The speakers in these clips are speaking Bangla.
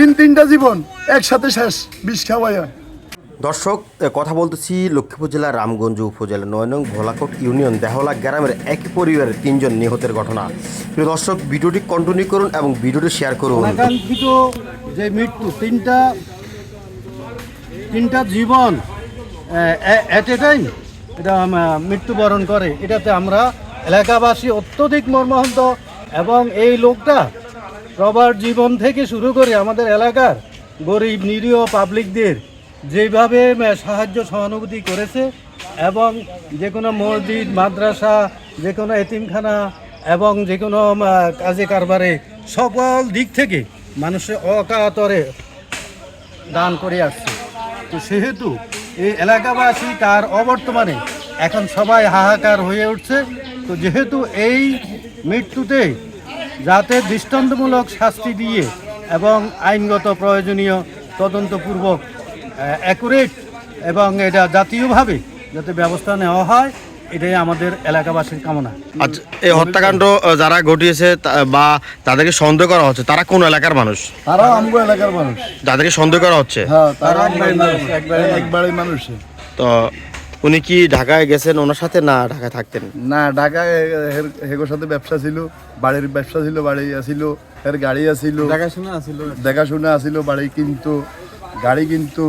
তিন তিনটা জীবন একসাথে শেষ বিষ খাওয়াইয়া দর্শক কথা বলতেছি লক্ষ্মীপুর জেলার রামগঞ্জ উপজেলা নয় নং ভোলাকোট ইউনিয়ন দেহলা গ্রামের একই পরিবারের তিনজন নিহতের ঘটনা। প্রিয় দর্শক ভিডিওটি কন্টিনিউ করুন এবং ভিডিওটি শেয়ার করুন। যে মৃত্যু তিনটা তিনটা জীবন অ্যাট এ টাইম এটা মৃত্যুবরণ করে। এটাতে আমরা এলাকাবাসী অত্যধিক মর্মাহত এবং এই লোকটা প্রবার জীবন থেকে শুরু করে আমাদের এলাকার গরিব, নিরীহ পাবলিকদের যেভাবে সাহায্য সহানুভূতি করেছে এবং যে কোনো মসজিদ, মাদ্রাসা, যে কোনো এতিমখানা এবং যে কোনো কাজে কারবারে সকল দিক থেকে মানুষের অকাতরে দান করে আসছে। তো সেহেতু এই এলাকাবাসী তার অবর্তমানে এখন সবাই হাহাকার হয়ে উঠছে। তো যেহেতু এই মৃত্যুতে যাতে দৃষ্টান্তমূলক শাস্তি দিয়ে এবং আইনগত প্রয়োজনীয় তদন্তপূর্বক অ্যাকুরেট এবং এটা জাতীয়ভাবে যাতে ব্যবস্থা নেওয়া হয় এটাই আমাদের এলাকাবাসীর কামনা। আচ্ছা এই হত্যাকাণ্ড যারা ঘটিয়েছে তা- বা তাদেরকে সন্দেহ করা হচ্ছে তারা কোন এলাকার মানুষ? তারাও আমগো এলাকার মানুষ। যাদেরকে সন্দেহ করা হচ্ছে? হ্যাঁ তারা একবারে মানুষ। তো উনি কি ঢাকায় গেছেন ওনার সাথে না ঢাকায় থাকতেন? না ঢাকায় হেগোর সাথে ব্যবসা ছিল বাড়ির ব্যবসা ছিল বাড়ি আসিল এর গাড়ি আসিল দেখাশোনা আছিল। দেখাশোনা আসিল বাড়ি কিন্তু গাড়ি কিন্তু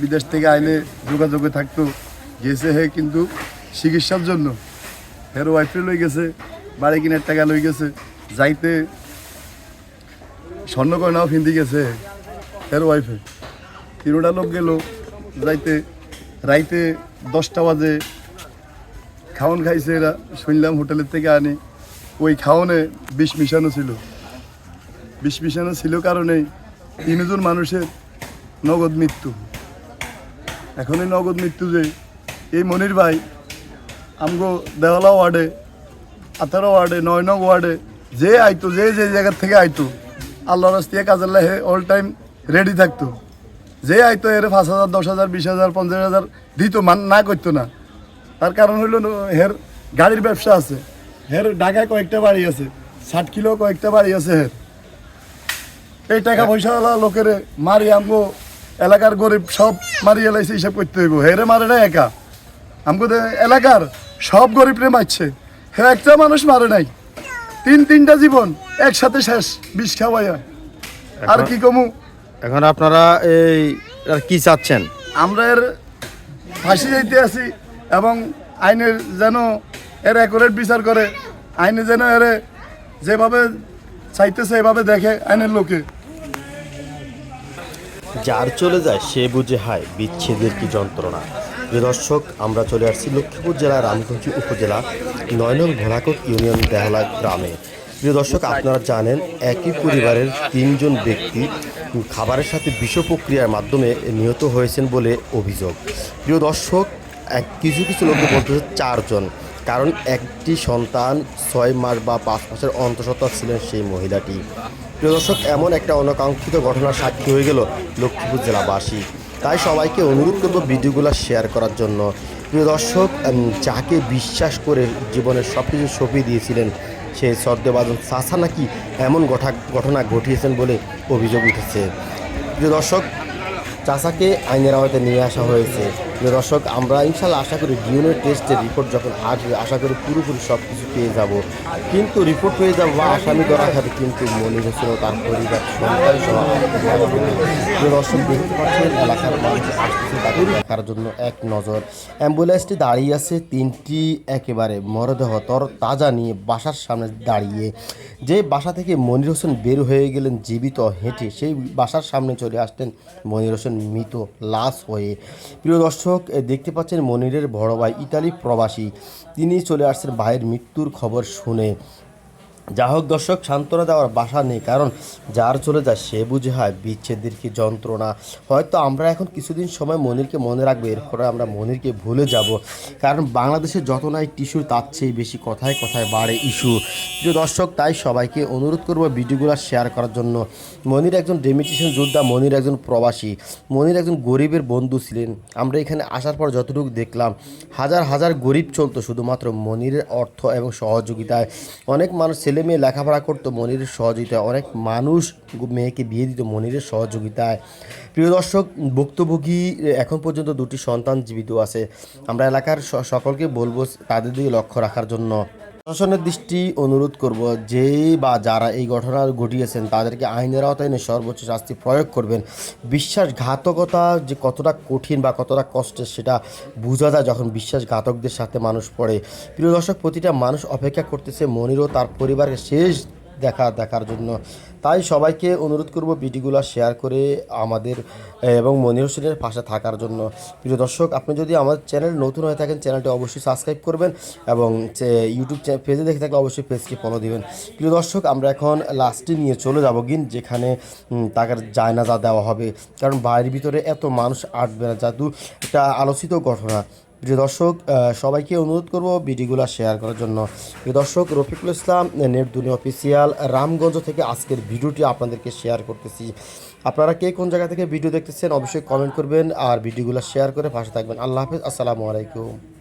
বিদেশ থেকে আইলে যোগাযোগে থাকতো গেছে হে কিন্তু চিকিৎসার জন্য। হের ওয়াইফে লই গেছে বাড়ি কিনার টাকা লই গেছে যাইতে স্বর্ণ গয়নাও ফিন্দি গেছে হের ওয়াইফে তিনোটা লোক গেল যাইতে রাইতে দশটা বাজে। খাওয়ান খাইছে এরা, শুনলাম হোটেলের থেকে আনি। ওই খাওয়ানে বিষ মিশানো ছিল। বিষ মিশানো ছিল কারণেই তিনজন মানুষের নগদ মৃত্যু। এখন এই নগদ মৃত্যু যে, এই মনির ভাই আমগো দেওয়ালা ওয়ার্ডে আঠারো ওয়ার্ডে নয় নং ওয়ার্ডে, যে আইতো, যে যে জায়গার থেকে আইতো আল্লাহ রাস্তিয়া লাহে অল টাইম রেডি থাকতো। যে আইতো এর পাঁচ হাজার দশ হাজার বিশ হাজার পঞ্চাশ হাজার দিত মান না করতো না। তার কারণ হইল হের গাড়ির ব্যবসা আছে। হের ঢাকায় কয়েকটা বাড়ি আছে ষাট কিলো কয়েকটা বাড়ি আছে হের। এই টাকা পয়সাওয়ালা লোকের মারি আমগো এলাকার গরিব সব মারি এলাইছে হিসাব করতে হইব। হেরে মারে না একা। আমগো এলাকার সব গরিবরে মারছে। হে একটা মানুষ মারে নাই। তিন তিনটা জীবন একসাথে শেষ বিষ খাওয়াই আর কি কমু? এখন আপনারা এই আর কি চাচ্ছেন? আমরা এর ফাঁসি যাইতে আছি এবং আইনের যেন এর অ্যাকুরেট বিচার করে আইনে যেন এর যেভাবে চাইতেছে এভাবে দেখে আইনের লোকে। যার চলে যায় সে বুঝে হায় বিচ্ছেদের কি যন্ত্রণা। দর্শক আমরা চলে আসছি লক্ষ্মীপুর জেলার রামগঞ্জ উপজেলা নয় নং ভোলাকোট ইউনিয়ন দেহলা গ্রামে। প্রিয় দর্শক, আপনারা জানেন একই পরিবারের তিনজন ব্যক্তি খাবারের সাথে বিষ প্রক্রিয়ার মাধ্যমে নিহত হয়েছেন বলে অভিযোগ। প্রিয় দর্শক, এক কিছু কিছু লোকে বলতেছে চারজন, কারণ একটি সন্তান ছয় মাস বা পাঁচ মাসের অন্তঃসত্ত্বা ছিলেন সেই মহিলাটি। প্রিয় দর্শক, এমন একটা অনাকাঙ্ক্ষিত ঘটনার সাক্ষী হয়ে গেল লক্ষ্মীপুর জেলাবাসী। তাই সবাইকে অনুরোধ করব ভিডিওগুলো শেয়ার করার জন্য। প্রিয় দর্শক যাকে বিশ্বাস করে জীবনের সব কিছু সঁপিয়ে দিয়েছিলেন সেই সদ্যবাদন সাসা নাকি এমন ঘটা ঘটনা ঘটিয়েছেন বলে অভিযোগ উঠেছে। প্রিয় দর্শক, চাষাকে আইনের আওতায় নিয়ে আসা হয়েছে। দর্শক, আমরা ইনশাল্লাহ আশা করি ডিএনএ টেস্টের রিপোর্ট যখন আসবে আশা করি পুরোপুরি সব কিছু পেয়ে যাব। কিন্তু রিপোর্ট পেয়ে যাব বা আসামি ধরা হবে কিন্তু হোসেন ও তার পরিবার সন্তান সহ দর্শক দেখতে পাচ্ছেন এলাকার মানুষ আসতেছে তাকে দেখার জন্য এক নজর। অ্যাম্বুলেন্সটি দাঁড়িয়ে আছে, তিনটি একেবারে মরদেহ তর তাজা নিয়ে বাসার সামনে দাঁড়িয়ে। যে বাসা থেকে মনির হোসেন বের হয়ে গেলেন, জীবিত হেঁটে, সেই বাসার সামনে চলে আসতেন মনির হোসেন মৃত, লাশ হয়ে। প্রিয় দর্শক এ দেখতে পাচ্ছেন মনিরের বড় ভাই ইতালি প্রবাসী। তিনি চলে আসছেন ভাইয়ের মৃত্যুর খবর শুনে। যা হোক দর্শক, সান্ত্বনা দেওয়ার বাসা নেই, কারণ যার চলে যায় সে বুঝে হয় বিচ্ছেদের কি যন্ত্রণা। হয়তো আমরা এখন কিছুদিন সময় মনিরকে মনে রাখব, এরপরে আমরা মনিরকে ভুলে যাব। কারণ বাংলাদেশে যত নাই টিস্যু, তার চেয়ে বেশি কথায় কথায় বাড়ে ইস্যু। প্রিয় দর্শক, তাই সবাইকে অনুরোধ করব ভিডিওগুলো শেয়ার করার জন্য। মনির একজন ডেমিটেশন যোদ্ধা, মনির একজন প্রবাসী, মনির একজন গরিবের বন্ধু ছিলেন। আমরা এখানে আসার পর যতটুকু দেখলাম, হাজার হাজার গরিব চলতো শুধুমাত্র মনিরের অর্থ এবং সহযোগিতায়। অনেক মানুষ ছেলে মেয়ে লেখাপড়া করতো মনিরের সহযোগিতায়, অনেক মানুষ মেয়েকে বিয়ে দিত মনিরের সহযোগিতায়। প্রিয় দর্শক, ভুক্তভোগী, এখন পর্যন্ত দুটি সন্তান জীবিত আছে। আমরা এলাকার সকলকে বলব তাদের দিকে লক্ষ্য রাখার জন্য। প্রশাসনের দৃষ্টি অনুরোধ করব যে বা যারা এই ঘটনা ঘটিয়েছেন, তাদেরকে আইনের আওতায় এনে সর্বোচ্চ শাস্তি প্রয়োগ করবেন। বিশ্বাসঘাতকতা যে কতটা কঠিন বা কতটা কষ্টের সেটা বোঝা যায় যখন বিশ্বাসঘাতকদের সাথে মানুষ পড়ে। প্রিয় দর্শক, প্রতিটা মানুষ অপেক্ষা করতেছে মনিরও তার পরিবারের শেষ দেখা দেখার জন্য। তাই সবাইকে অনুরোধ করব ভিডিওগুলো শেয়ার করে আমাদের এবং মনির হোসেনের পাশে থাকার জন্য। প্রিয় দর্শক, আপনি যদি আমাদের চ্যানেল নতুন হয়ে থাকেন চ্যানেলটি অবশ্যই সাবস্ক্রাইব করবেন এবং ইউটিউব পেজে দেখে থাকলে অবশ্যই পেজটি ফলো দিবেন। প্রিয় দর্শক, আমরা এখন লাস্টে নিয়ে চলে যাব গিন, যেখানে তাকে জায়নাজা দেওয়া হবে। কারণ বাড়ির ভিতরে এত মানুষ আটবে না, জাদু একটা আলোচিত ঘটনা। প্রিয় দর্শক সবাইকে অনুরোধ করব ভিডিওগুলো শেয়ার করার জন্য। প্রিয় দর্শক, রফিকুল ইসলাম, নেট দুনিয়া অফিসিয়াল রামগঞ্জ থেকে আজকের ভিডিওটি আপনাদেরকে শেয়ার করতেছি। আপনারা কে কোন জায়গা থেকে ভিডিও দেখতেছেন, অবশ্যই কমেন্ট করবেন আর ভিডিওগুলো শেয়ার করে ভাষা থাকবেন। আল্লাহ হাফিজ, আসসালামু আলাইকুম।